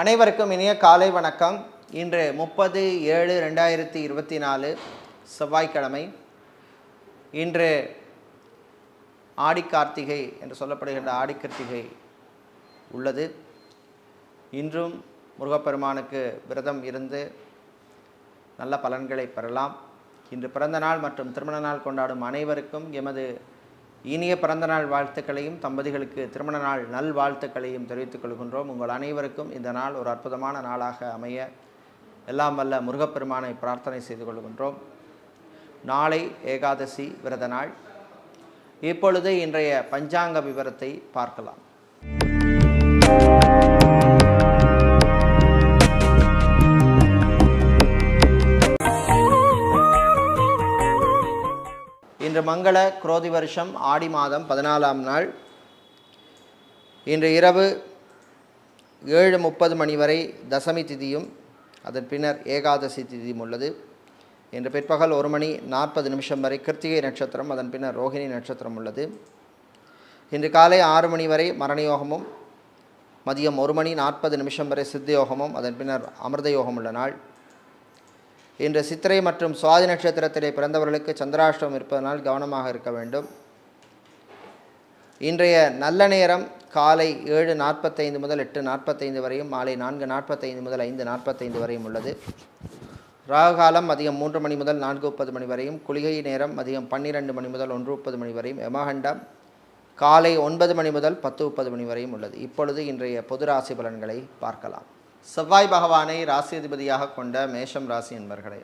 அனைவருக்கும் இனிய காலை வணக்கம். இன்று முப்பது ஏழு ரெண்டாயிரத்தி இருபத்தி நாலு செவ்வாய்க்கிழமை. இன்று ஆடி கார்த்திகை என்று சொல்லப்படுகின்ற ஆடி கார்த்திகை உள்ளது. இன்றும் முருகப்பெருமானுக்கு விரதம் இருந்து நல்ல பலன்களை பெறலாம். இன்று பிறந்த நாள் மற்றும் திருமண நாள் கொண்டாடும் அனைவருக்கும் எமது இனிய பிறந்த நாள் வாழ்த்துக்களையும் தம்பதிகளுக்கு திருமண நாள் நல் வாழ்த்துக்களையும் தெரிவித்துக் கொள்கின்றோம். உங்கள் அனைவருக்கும் இந்த நாள் ஒரு அற்புதமான நாளாக அமைய எல்லாம் வல்ல முருகப்பெருமானை பிரார்த்தனை செய்து கொள்கின்றோம். நாளை ஏகாதசி விரத நாள். இப்பொழுது இன்றைய பஞ்சாங்க விவரத்தை பார்க்கலாம். இன்று மங்கள குரோதி வருஷம் ஆடி மாதம் பதினாலாம் நாள். இன்று இரவு ஏழு முப்பது மணி வரை தசமி திதியும் அதன் பின்னர் ஏகாதசி திதியும் உள்ளது. இன்று பிற்பகல் ஒரு மணி நாற்பது நிமிஷம் வரை கிருத்திகை நட்சத்திரம் அதன் பின்னர் ரோகிணி நட்சத்திரம் உள்ளது. இன்று காலை ஆறு மணி வரை மரணயோகமும் மதியம் ஒரு மணி நாற்பது நிமிஷம் வரை சித்தயோகமும் அதன் பின்னர் அமிர்த யோகம் உள்ள நாள். இன்று சித்திரை மற்றும் சுவாதி நட்சத்திரத்திலே பிறந்தவர்களுக்கு சந்திராஷ்டமம் இருப்பதனால் கவனமாக இருக்க வேண்டும். இன்றைய நல்ல நேரம் காலை ஏழு நாற்பத்தைந்து முதல் எட்டு நாற்பத்தைந்து வரையும் மாலை நான்கு நாற்பத்தைந்து முதல் ஐந்து நாற்பத்தைந்து வரையும் உள்ளது. ராகு காலம் மதியம் மூன்று மணி முதல் நான்கு முப்பது மணி வரையும் குளிகை நேரம் மதியம் பன்னிரெண்டு மணி முதல் ஒன்று முப்பது மணி வரையும் யமகண்டம் காலை ஒன்பது மணி முதல் பத்து முப்பது மணி வரையும் உள்ளது. இப்பொழுது இன்றைய பொது ராசி பலன்களை பார்க்கலாம். செவ்வாய் பகவானை ராசியதிபதியாக கொண்ட மேஷம் ராசி என்பர்களே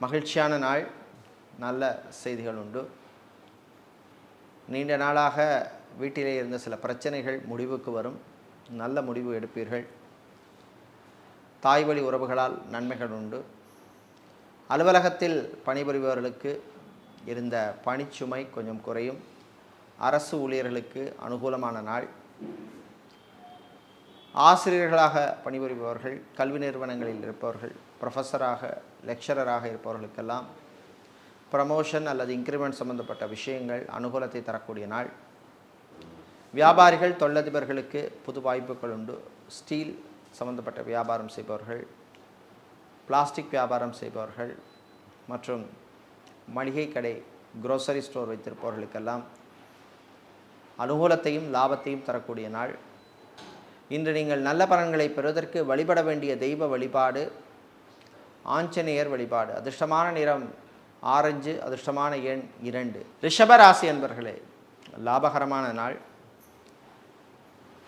மகிழ்ச்சியான நாள் நல்ல செய்திகள் உண்டு. நீண்ட நாளாக வீட்டிலே இருந்த சில பிரச்சனைகள் முடிவுக்கு வரும். நல்ல முடிவு எடுப்பீர்கள். தாய்வழி உறவுகளால் நன்மைகள் உண்டு. அலுவலகத்தில் பணிபுரிபவர்களுக்கு இருந்த பணிச்சுமை கொஞ்சம் குறையும். அரசு ஊழியர்களுக்கு அனுகூலமான நாள். ஆசிரியர்களாக பணிபுரிபவர்கள் கல்வி நிறுவனங்களில் இருப்பவர்கள் ப்ரொஃபஸராக லெக்சரராக இருப்பவர்களுக்கெல்லாம் ப்ரமோஷன் அல்லது இன்க்ரிமெண்ட் சம்பந்தப்பட்ட விஷயங்கள் அனுகூலத்தை தரக்கூடிய நாள். வியாபாரிகள் தொழிலதிபர்களுக்கு புது வாய்ப்புகள் உண்டு. ஸ்டீல் சம்பந்தப்பட்ட வியாபாரம் செய்பவர்கள் பிளாஸ்டிக் வியாபாரம் செய்பவர்கள் மற்றும் மளிகை கடை குரோசரி ஸ்டோர் வைத்திருப்பவர்களுக்கெல்லாம் அனுகூலத்தையும் லாபத்தையும் தரக்கூடிய நாள். இன்று நீங்கள் நல்ல பலன்களை பெறுவதற்கு வழிபட வேண்டிய தெய்வ வழிபாடு ஆஞ்சநேயர் வழிபாடு. அதிர்ஷ்டமான நிறம் ஆரஞ்சு அதிர்ஷ்டமான எண் இரண்டு. ரிஷபராசி என்பர்களே லாபகரமான நாள்.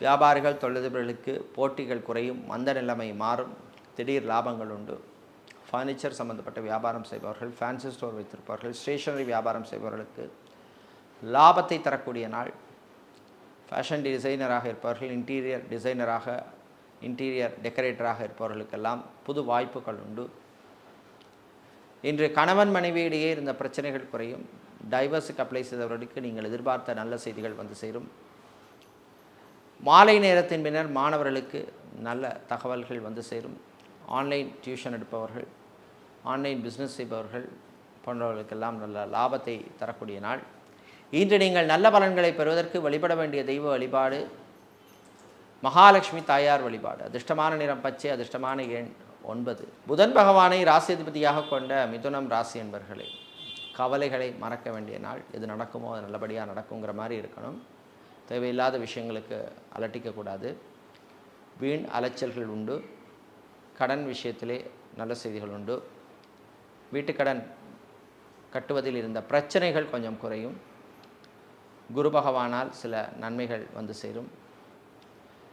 வியாபாரிகள் தொழிலதிபர்களுக்கு போட்டிகள் குறையும் மந்த நிலைமை மாறும் திடீர் லாபங்கள் உண்டு. ஃபர்னிச்சர் சம்பந்தப்பட்ட வியாபாரம் செய்பவர்கள் ஃபேன்சி ஸ்டோர் வைத்திருப்பவர்கள் ஸ்டேஷனரி வியாபாரம் செய்பவர்களுக்கு லாபத்தை தரக்கூடிய நாள். ஃபேஷன் டிசைனராக இருப்பவர்கள் இன்டீரியர் டிசைனராக இன்டீரியர் டெக்கரேட்டராக இருப்பவர்களுக்கெல்லாம் புது வாய்ப்புகள் உண்டு. இன்று கணவன் மனைவியிடையே இருந்த பிரச்சனைகள் குறையும். டைவர்ஸுக்கு அப்ளை செய்தவர்களுக்கு நீங்கள் எதிர்பார்த்த நல்ல செய்திகள் வந்து சேரும். மாலை நேரத்தின் பின்னர் மாணவர்களுக்கு நல்ல தகவல்கள் வந்து சேரும். ஆன்லைன் டியூஷன் எடுப்பவர்கள் ஆன்லைன் பிஸ்னஸ் செய்பவர்கள் போன்றவர்களுக்கெல்லாம் நல்ல லாபத்தை தரக்கூடிய நாள். இன்று நீங்கள் நல்ல பலன்களை பெறுவதற்கு வழிபட வேண்டிய தெய்வ வழிபாடு மகாலட்சுமி தாயார் வழிபாடு. அதிர்ஷ்டமான நிறம் பச்சை அதிர்ஷ்டமான எண் ஒன்பது. புதன் பகவானை ராசியதிபதியாக கொண்ட மிதுனம் ராசி என்பர்களே கவலைகளை மறக்க வேண்டிய நாள். எது நடக்குமோ அது நல்லபடியாக நடக்குங்கிற மாதிரி இருக்கணும். தேவையில்லாத விஷயங்களுக்கு அலட்டிக்கக்கூடாது வீண் அலைச்சல்கள் உண்டு. கடன் விஷயத்திலே நல்ல செய்திகள் உண்டு. வீட்டுக்கடன் கட்டுவதில் இருந்த பிரச்சனைகள் கொஞ்சம் குறையும். குரு பகவானால் சில நன்மைகள் வந்து சேரும்.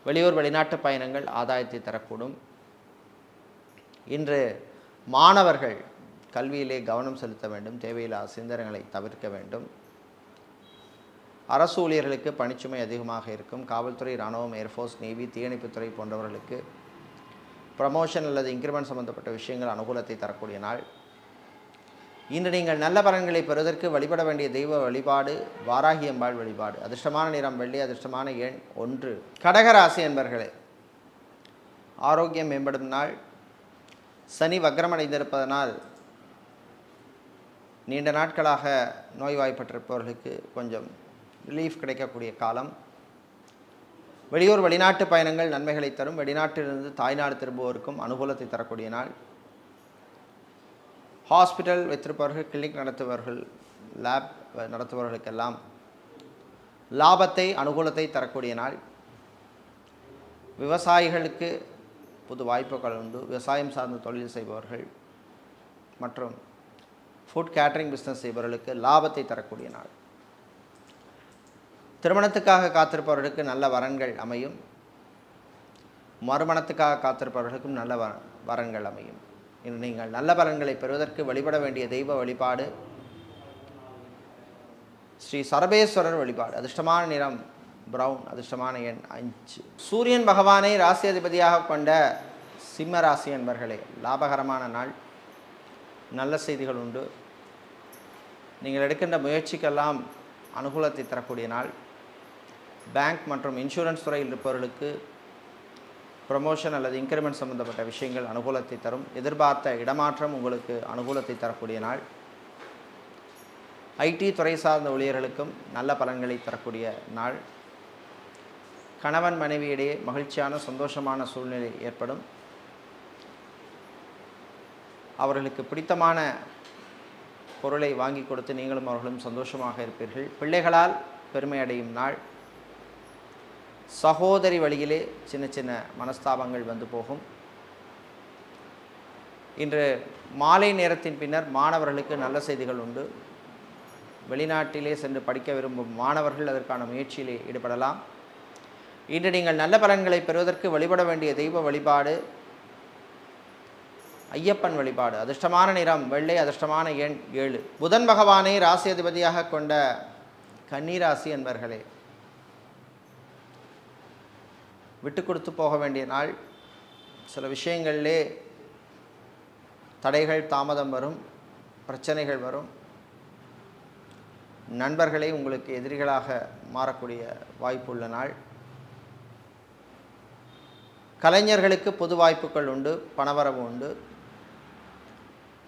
வெளியூர் வெளிநாட்டு பயணங்கள் ஆதாயத்தை தரக்கூடும். இன்று மாணவர்கள் கல்வியிலே கவனம் செலுத்த வேண்டும். தேவையில்லாத சிந்தனைகளை தவிர்க்க வேண்டும். அரசு ஊழியர்களுக்கு பணிச்சுமை அதிகமாக இருக்கும். காவல்துறை இராணுவம் ஏர்ஃபோர்ஸ் நேவி தீயணைப்புத்துறை போன்றவர்களுக்கு ப்ரமோஷன் அல்லது இன்க்ரிமெண்ட் சம்பந்தப்பட்ட விஷயங்கள் அனுகூலத்தை தரக்கூடிய நாள். இன்று நீங்கள் நல்ல பலன்களை பெறுவதற்கு வழிபட வேண்டிய தெய்வ வழிபாடு வாராகி அம்பாள் வழிபாடு. அதிர்ஷ்டமான நிறம் வெள்ளி அதிர்ஷ்டமான எண் ஒன்று. கடகராசி என்பர்களே ஆரோக்கியம் மேம்படும் நாள். சனி வக்ரமடைந்திருப்பதனால் நீண்ட நாட்களாக நோய்வாய்ப்பட்டிருப்பவர்களுக்கு கொஞ்சம் ரிலீஃப் கிடைக்கக்கூடிய காலம். வெளியூர் வெளிநாட்டு பயணங்கள் நன்மைகளை தரும். வெளிநாட்டிலிருந்து தாய்நாடு திரும்புவோருக்கும் அனுகூலத்தை தரக்கூடிய நாள். ஹாஸ்பிட்டல் வைத்திருப்பவர்கள் கிளினிக் நடத்துபவர்கள் லேப் நடத்துபவர்களுக்கெல்லாம் லாபத்தை அனுகூலத்தை தரக்கூடிய நாள். விவசாயிகளுக்கு புது வாய்ப்புகள் உண்டு. விவசாயம் சார்ந்த தொழில் செய்பவர்கள் மற்றும் ஃபுட் கேட்டரிங் பிஸ்னஸ் செய்பவர்களுக்கு லாபத்தை தரக்கூடிய நாள். திருமணத்துக்காக காத்திருப்பவர்களுக்கு நல்ல வரன்கள் அமையும். மறுமணத்துக்காக காத்திருப்பவர்களுக்கும் நல்ல வர வரன்கள் அமையும். நீங்கள் நல்ல பலன்களை பெறுவதற்கு வழிபட வேண்டிய தெய்வ வழிபாடு. ஸ்ரீ சரபேஸ்வரர் வழிபாடு. அதிர்ஷ்டமான நிறம் பிரவுன் அதிர்ஷ்டமான எண் அஞ்சு சூரியன் பகவானை ராசி அதிபதியாக கொண்ட சிம்ம ராசி என்பர்களே லாபகரமான நாள். நல்ல செய்திகள் உண்டு. நீங்கள் எடுக்கின்ற முயற்சிக்கெல்லாம் அனுகூலத்தை தரக்கூடிய நாள். பேங்க் மற்றும் இன்சூரன்ஸ் துறையில் இருப்பவர்களுக்கு ப்ரமோஷன் அல்லது இன்க்ரிமெண்ட் சம்பந்தப்பட்ட விஷயங்கள் அனுகூலத்தை தரும். எதிர்பார்த்த இடமாற்றம் உங்களுக்கு அனுகூலத்தை தரக்கூடிய நாள். ஐடி துறை சார்ந்த ஊழியர்களுக்கும் நல்ல பலன்களை தரக்கூடிய நாள். கணவன் மனைவியிடையே மகிழ்ச்சியான சந்தோஷமான சூழ்நிலை ஏற்படும். அவர்களுக்கு பிடித்தமான பொருளை வாங்கி கொடுத்து நீங்களும் அவர்களும் சந்தோஷமாக இருப்பீர்கள். பிள்ளைகளால் பெருமை அடையும் நாள். சகோதரி வழியிலே சின்ன சின்ன மனஸ்தாபங்கள் வந்து போகும். இன்று மாலை நேரத்தின் பின்னர் மாணவர்களுக்கு நல்ல செய்திகள் உண்டு. வெளிநாட்டிலே சென்று படிக்க விரும்பும் மாணவர்கள் அதற்கான முயற்சியிலே ஈடுபடலாம். இன்று நீங்கள் நல்ல பலன்களை பெறுவதற்கு வழிபட வேண்டிய தெய்வ வழிபாடு ஐயப்பன் வழிபாடு அதிர்ஷ்டமான நிறம் வெள்ளை அதிர்ஷ்டமான எண் ஏழு. புதன் பகவானை ராசி அதிபதியாக கொண்ட கன்னிராசி என்பர்களே விட்டு கொடுத்து போக வேண்டிய நாள். சில விஷயங்களிலே தடைகள் தாமதம் வரும் பிரச்சனைகள் வரும். நண்பர்களே உங்களுக்கு எதிரிகளாக மாறக்கூடிய வாய்ப்புள்ள நாள். கலைஞர்களுக்கு பொது வாய்ப்புகள் உண்டு பணவரவு உண்டு.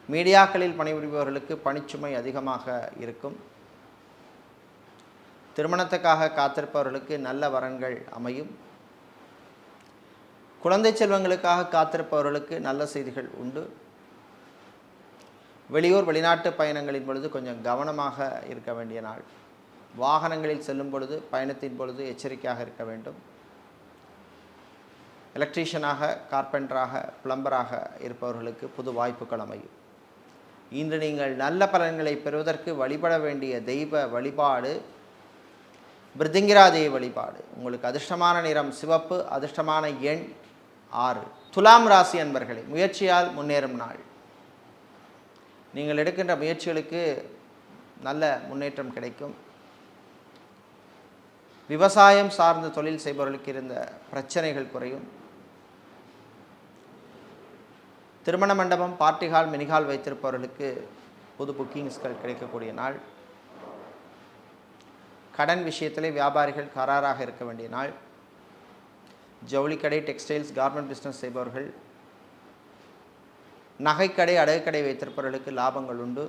மீடியாக்களில் பணிபுரிபவர்களுக்கு பணிச்சுமை அதிகமாக இருக்கும். திருமணத்துக்காக காத்திருப்பவர்களுக்கு நல்ல வரன்கள் அமையும். குழந்தை செல்வங்களுக்காக காத்திருப்பவர்களுக்கு நல்ல செய்திகள் உண்டு. வெளியூர் வெளிநாட்டு பயணங்களின் பொழுது கொஞ்சம் கவனமாக இருக்க வேண்டிய நாள். வாகனங்களில் செல்லும் பொழுது பயணத்தின் பொழுது எச்சரிக்கையாக இருக்க வேண்டும். எலக்ட்ரீஷியனாக கார்பெண்டராக பிளம்பராக இருப்பவர்களுக்கு புது வாய்ப்புகள் அமையும். இன்று நீங்கள் நல்ல பலன்களை பெறுவதற்கு வழிபட வேண்டிய தெய்வ வழிபாடு பிருதிங்கிராதேவி வழிபாடு. உங்களுக்கு அதிர்ஷ்டமான நிறம் சிவப்பு அதிர்ஷ்டமான எண் ஆறு. துலாம் ராசி அன்பர்களே முயற்சியால் முன்னேறும் நாள். நீங்கள் எடுக்கின்ற முயற்சிகளுக்கு நல்ல முன்னேற்றம் கிடைக்கும். விவசாயம் சார்ந்த தொழில் செய்பவர்களுக்கு இருந்த பிரச்சனைகள் குறையும். திருமண மண்டபம் பார்ட்டிகால் ஹால் வைத்திருப்பவர்களுக்கு புது புக்கிங்ஸ்கள் கிடைக்கக்கூடிய நாள். கடன் விஷயத்திலே வியாபாரிகள் கராராக இருக்க வேண்டிய நாள். ஜவுளிக்கடை டெக்ஸ்டைல்ஸ் கார்மெண்ட் பிஸ்னஸ் செய்பவர்கள் நகைக்கடை அடகுக்கடை வைத்திருப்பவர்களுக்கு லாபங்கள் உண்டு.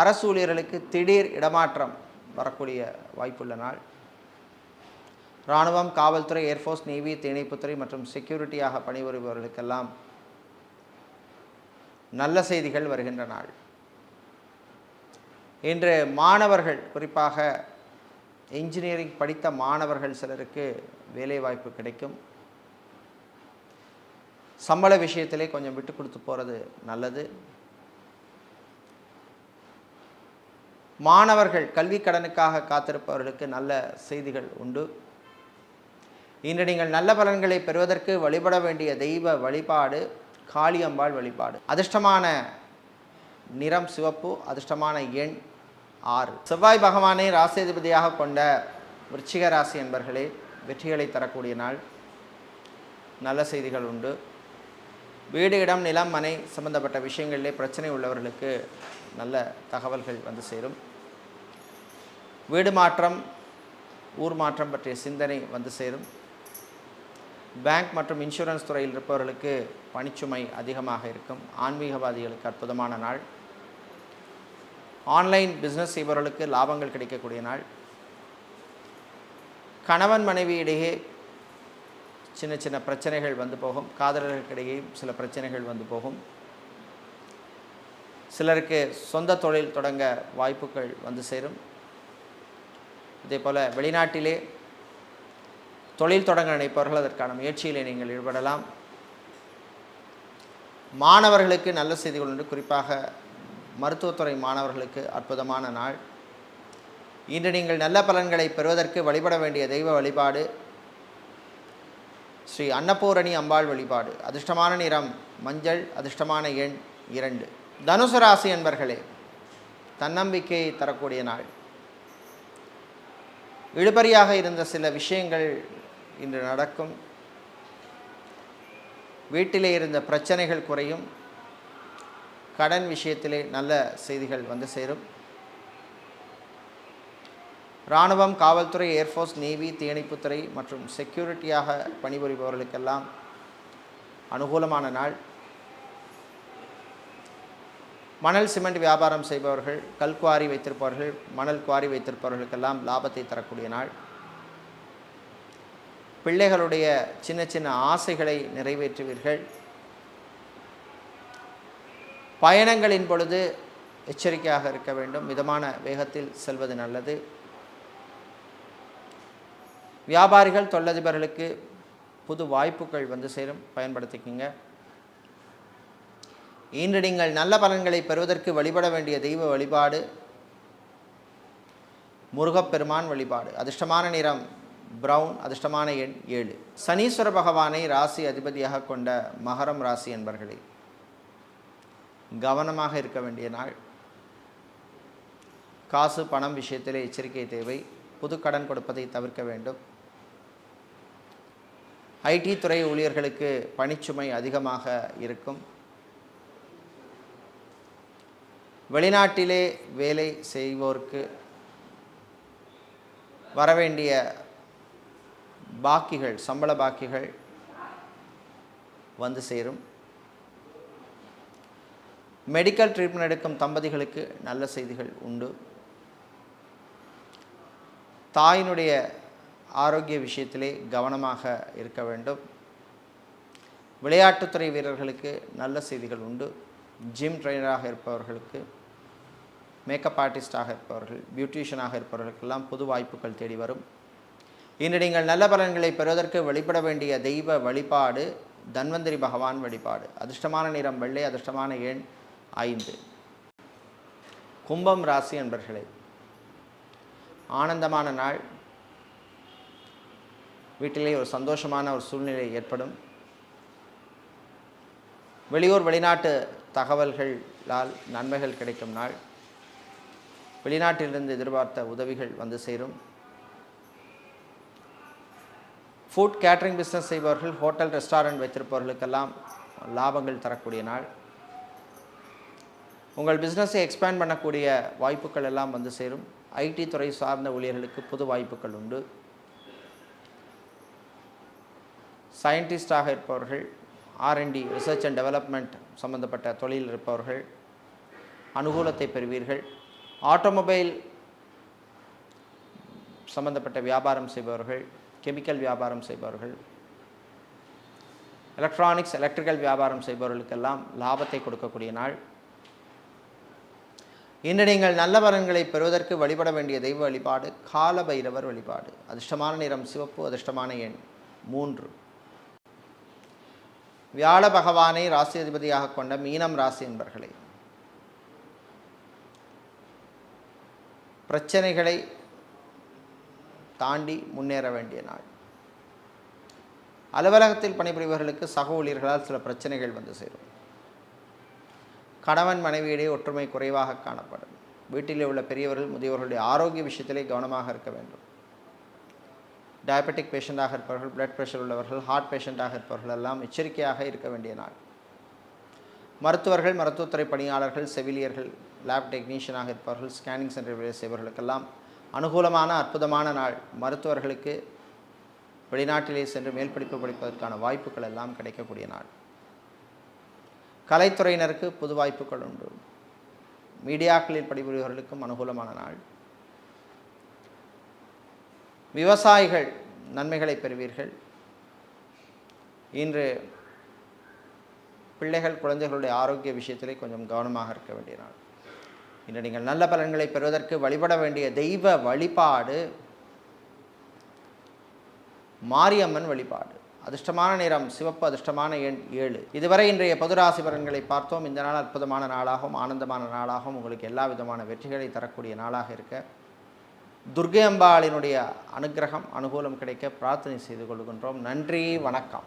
அரசு ஊழியர்களுக்கு திடீர் இடமாற்றம் வரக்கூடிய வாய்ப்புள்ள நாள். இராணுவம் காவல்துறை ஏர்ஃபோர்ஸ் நேவி திணைப்புத்துறை மற்றும் செக்யூரிட்டியாக பணிபுரிபவர்களுக்கெல்லாம் நல்ல செய்திகள் வருகின்ற நாள். இன்று மாணவர்கள் குறிப்பாக இன்ஜினியரிங் படித்த மாணவர்கள் சிலருக்கு வேலைவாய்ப்பு கிடைக்கும். சம்பள விஷயத்திலே கொஞ்சம் விட்டு கொடுத்து போகிறது நல்லது. மாணவர்கள் கல்வி கடனுக்காக காத்திருப்பவர்களுக்கு நல்ல செய்திகள் உண்டு. இன்று நீங்கள் நல்ல பலன்களை பெறுவதற்கு வழிபட வேண்டிய தெய்வ வழிபாடு காளியம்பாள் வழிபாடு. அதிர்ஷ்டமான நிறம் சிவப்பு அதிர்ஷ்டமான எண் ஆறு. செவ்வாய் பகவானை ராசிதிபதியாக கொண்ட விருச்சிக ராசி என்பர்களே வெற்றிகளை தரக்கூடிய நாள். நல்ல செய்திகள் உண்டு. வீடு இடம் நிலம் மனை சம்பந்தப்பட்ட விஷயங்களிலே பிரச்சனை உள்ளவர்களுக்கு நல்ல தகவல்கள் வந்து சேரும். வீடு மாற்றம் ஊர் மாற்றம் பற்றிய சிந்தனை வந்து சேரும். பேங்க் மற்றும் இன்சூரன்ஸ் துறையில் இருப்பவர்களுக்கு பணிச்சுமை அதிகமாக இருக்கும். ஆன்மீகவாதிகளுக்கு அற்புதமான நாள். ஆன்லைன் பிஸ்னஸ் செய்பவர்களுக்கு லாபங்கள் கிடைக்கக்கூடிய நாள். கணவன் மனைவி இடையே சின்ன சின்ன பிரச்சனைகள் வந்து போகும். காதலர்களுக்கிடையே சில பிரச்சனைகள் வந்து போகும். சிலருக்கு சொந்த தொழில் தொடங்க வாய்ப்புகள் வந்து சேரும். இதே போல் வெளிநாட்டிலே தொழில் தொடங்க நினைப்பவர்கள் அதற்கான முயற்சியிலே நீங்கள் ஈடுபடலாம். மாணவர்களுக்கு நல்ல செய்திகள் உண்டு. குறிப்பாக மருத்துவத்துறை மாணவர்களுக்கு அற்புதமான நாள். இன்று நீங்கள் நல்ல பலன்களை பெறுவதற்கு வழிபட வேண்டிய தெய்வ வழிபாடு ஸ்ரீ அன்னபூரணி அம்பாள் வழிபாடு. அதிர்ஷ்டமான நிறம் மஞ்சள் அதிர்ஷ்டமான எண் இரண்டு. தனுசு ராசி என்பர்களே தன்னம்பிக்கையை தரக்கூடிய நாள். இழுபறியாக இருந்த சில விஷயங்கள் இன்று நடக்கும். வீட்டிலே இருந்த பிரச்சனைகள் குறையும். கடன் விஷயத்திலே நல்ல செய்திகள் வந்து சேரும். இராணுவம் காவல்துறை ஏர்ஃபோர்ஸ் நேவி தீயணைப்புத்துறை மற்றும் செக்யூரிட்டியாக பணிபுரிபவர்களுக்கெல்லாம் அனுகூலமான நாள். மணல் சிமெண்ட் வியாபாரம் செய்பவர்கள் கல் குவாரி வைத்திருப்பவர்கள் மணல் குவாரி வைத்திருப்பவர்களுக்கெல்லாம் லாபத்தை தரக்கூடிய நாள். பிள்ளைகளுடைய சின்ன சின்ன ஆசைகளை நிறைவேற்றுவீர்கள். பயணங்களின் பொழுது எச்சரிக்கையாக இருக்க வேண்டும். மிதமான வேகத்தில் செல்வது நல்லது. வியாபாரிகள் தொழிலதிபர்களுக்கு புது வாய்ப்புகள் வந்து சேரும். பயன்படுத்திக்கிங்க. இன்று நீங்கள் நல்ல பலன்களை பெறுவதற்கு வழிபட வேண்டிய தெய்வ வழிபாடு முருகப்பெருமான் வழிபாடு. அதிர்ஷ்டமான நிறம் பிரவுன் அதிர்ஷ்டமான எண் ஏழு. சனீஸ்வர பகவானை ராசி அதிபதியாக கொண்ட மகரம் ராசி என்பர்களே கவனமாக இருக்க வேண்டிய நாள். காசு பணம் விஷயத்திலே எச்சரிக்கை தேவை. புது கடன் கொடுப்பதை தவிர்க்க வேண்டும். ஐடி துறை ஊழியர்களுக்கு பணிச்சுமை அதிகமாக இருக்கும். வெளிநாட்டிலே வேலை செய்வோருக்கு வரவேண்டிய பாக்கிகள் சம்பள பாக்கிகள் வந்து சேரும். மெடிக்கல் ட்ரீட்மெண்ட் எடுக்கும் தம்பதிகளுக்கு நல்ல செய்திகள் உண்டு. தாயினுடைய ஆரோக்கிய விஷயத்திலே கவனமாக இருக்க வேண்டும். விளையாட்டுத்துறை வீரர்களுக்கு நல்ல செய்திகள் உண்டு. ஜிம் ட்ரெயினராக இருப்பவர்களுக்கு மேக்கப் ஆர்டிஸ்டாக இருப்பவர்கள் பியூட்டிஷியனாக இருப்பவர்களுக்கெல்லாம் புது வாய்ப்புகள் தேடி வரும். இன்று நீங்கள் நல்ல பலன்களை பெறுவதற்கு வழிபட வேண்டிய தெய்வ வழிபாடு தன்வந்திரி பகவான் வழிபாடு. அதிர்ஷ்டமான நிறம் வெள்ளை அதிர்ஷ்டமான எண் ஐந்து. கும்பம் ராசி என்பர்களே ஆனந்தமான நாள். வீட்டிலே ஒரு சந்தோஷமான ஒரு சூழ்நிலை ஏற்படும். வெளியூர் வெளிநாட்டு தகவல்களால் நன்மைகள் கிடைக்கும் நாள். வெளிநாட்டிலிருந்து எதிர்பார்த்த உதவிகள் வந்து சேரும். ஃபுட் கேட்ரிங் பிஸ்னஸ் செய்பவர்கள் ஹோட்டல் ரெஸ்டாரண்ட் வைத்திருப்பவர்களுக்கெல்லாம் லாபங்கள் தரக்கூடிய நாள். உங்கள் பிஸ்னஸை எக்ஸ்பேண்ட் பண்ணக்கூடிய வாய்ப்புகள் எல்லாம் வந்து சேரும். ஐடி துறை சார்ந்த ஊழியர்களுக்கு புது வாய்ப்புகள் உண்டு. சயின்டிஸ்டாக இருப்பவர்கள் ஆர்என்டி ரிசர்ச் அண்ட் டெவலப்மெண்ட் சம்பந்தப்பட்ட தொழில் இருப்பவர்கள் அனுகூலத்தை பெறுவீர்கள். ஆட்டோமொபைல் சம்பந்தப்பட்ட வியாபாரம் செய்பவர்கள் கெமிக்கல் வியாபாரம் செய்பவர்கள் எலக்ட்ரானிக்ஸ் எலக்ட்ரிக்கல் வியாபாரம் செய்பவர்களுக்கெல்லாம் லாபத்தை கொடுக்கக்கூடிய நாள். இன்று நீங்கள் நல்ல பலன்களை பெறுவதற்கு வழிபட வேண்டிய தெய்வ வழிபாடு கால பைரவர் வழிபாடு. அதிர்ஷ்டமான நிறம் சிவப்பு அதிர்ஷ்டமான எண் மூன்று. வியாழ பகவானை ராசி அதிபதியாக கொண்ட மீனம் ராசி என்பர்களே பிரச்சனைகளை தாண்டி முன்னேற வேண்டிய நாள். அலுவலகத்தில் பணிபுரிபவர்களுக்கு சக ஊழியர்களால் சில பிரச்சனைகள் வந்து சேரும். கணவன் மனைவியிடையே ஒற்றுமை குறைவாக காணப்படும். வீட்டிலே உள்ள பெரியவர்கள் முதியவர்களுடைய ஆரோக்கிய விஷயத்திலே கவனமாக இருக்க வேண்டும். டயபெட்டிக் பேஷண்ட்டாக இருப்பவர்கள் பிளட் ப்ரெஷர் உள்ளவர்கள் ஹார்ட் பேஷண்ட்டாக இருப்பவர்கள் எல்லாம் எச்சரிக்கையாக இருக்க வேண்டிய நாள். மருத்துவர்கள் மருத்துவத்துறை பணியாளர்கள் செவிலியர்கள் லேப் டெக்னீஷியனாக இருப்பவர்கள் ஸ்கேனிங் சென்டர் வேலை செய்பவர்களுக்கெல்லாம் அனுகூலமான அற்புதமான நாள். மருத்துவர்களுக்கு வெளிநாட்டிலே சென்று மேல் படிப்பு படிப்பதற்கான வாய்ப்புகள் எல்லாம் கிடைக்கக்கூடிய நாள். கலைத்துறையினருக்கு புது வாய்ப்புகள் உண்டு. மீடியாக்களில் பணிபுரிபவர்களுக்கும் அனுகூலமான நாள். விவசாயிகள் நன்மைகளை பெறுவீர்கள். இன்று பிள்ளைகள் குழந்தைகளுடைய ஆரோக்கிய விஷயத்திலே கொஞ்சம் கவனமாக இருக்க வேண்டிய நாள். இன்று நீங்கள் நல்ல பலன்களை பெறுவதற்கு வழிபட வேண்டிய தெய்வ வழிபாடு மாரியம்மன் வழிபாடு. அதிர்ஷ்டமான நிறம் சிவப்பு அதிர்ஷ்டமான எண் ஏழு. இதுவரை இன்றைய பொதுராசி பலன்களை பார்த்தோம். இந்த நாள் அற்புதமான நாளாகவும் ஆனந்தமான நாளாகவும் உங்களுக்கு எல்லா விதமான வெற்றிகளை தரக்கூடிய நாளாக இருக்க துர்கை அம்பாளினுடைய அனுக்கிரகம் அனுகூலம் கிடைக்க பிரார்த்தனை செய்து கொள்கின்றோம். நன்றி வணக்கம்.